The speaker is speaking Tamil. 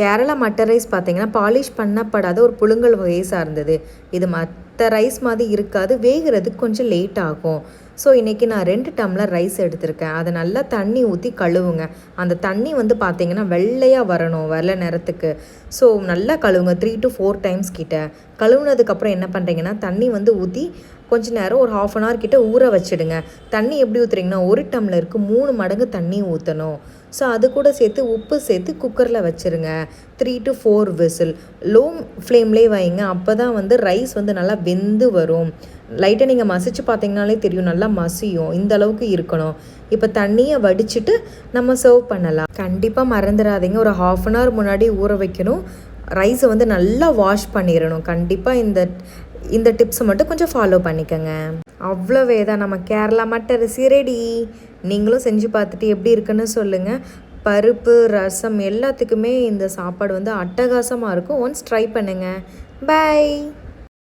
கேரளா மட்டர் ரைஸ் பார்த்தீங்கன்னா பாலிஷ் பண்ணப்படாத ஒரு புழுங்கல் வகையை சார்ந்தது. இது மற்ற ரைஸ் மாதிரி இருக்காது வேகிறதுக்கு கொஞ்சம் லேட் ஆகும். ஸோ இன்றைக்கி நான் ரெண்டு டம்ளர் ரைஸ் எடுத்திருக்கேன். அதை நல்லா தண்ணி ஊற்றி கழுவுங்க. அந்த தண்ணி வந்து பார்த்தீங்கன்னா வெள்ளையாக வரணும் வெள்ளை நேரத்துக்கு. ஸோ நல்லா கழுவுங்க. த்ரீ டு ஃபோர் டைம்ஸ் கிட்ட. கழுவுனதுக்கப்புறம் என்ன பண்ணுறீங்கன்னா தண்ணி வந்து ஊற்றி கொஞ்ச நேரம் ஒரு ஹாஃப் அன் ஹவர் கிட்ட ஊற வச்சிடுங்க. தண்ணி எப்படி ஊற்றுறீங்கன்னா ஒரு டம்ளருக்கு மூணு மடங்கு தண்ணி ஊற்றணும் ஸோ அது கூட சேர்த்து உப்பு சேர்த்து குக்கரில் வச்சுருங்க. Three to four whistle low ஃப்ளேம்லேயே வைங்க. அப்போ தான் வந்து ரைஸ் வந்து நல்லா வெந்து வரும். லைட்டாக நீங்கள் மசிச்சு பார்த்தீங்கனாலே தெரியும். நல்லா மசியும். இந்த அளவுக்கு இருக்கணும். இப்போ தண்ணியை வடிச்சிட்டு நம்ம சர்வ் பண்ணலாம். கண்டிப்பாக மறந்துடாதீங்க. ஒரு ஹாஃப் அன் ஹவர் முன்னாடி ஊற வைக்கணும். ரைஸை வந்து நல்லா வாஷ் பண்ணிடணும். கண்டிப்பாக இந்த இந்த டிப்ஸை மட்டும் கொஞ்சம் ஃபாலோ பண்ணிக்கோங்க. அவ்வளோவே தான் நம்ம கேரளா மட்டரிசி ரெடி நீங்களும் செஞ்சு பார்த்துட்டு எப்படி இருக்குன்னு சொல்லுங்கள் பருப்பு ரசம் எல்லாத்துக்குமே இந்த சாப்பாடு வந்து அட்டகாசமாக இருக்கும். ஒன்ஸ் ட்ரை பண்ணுங்கள் பை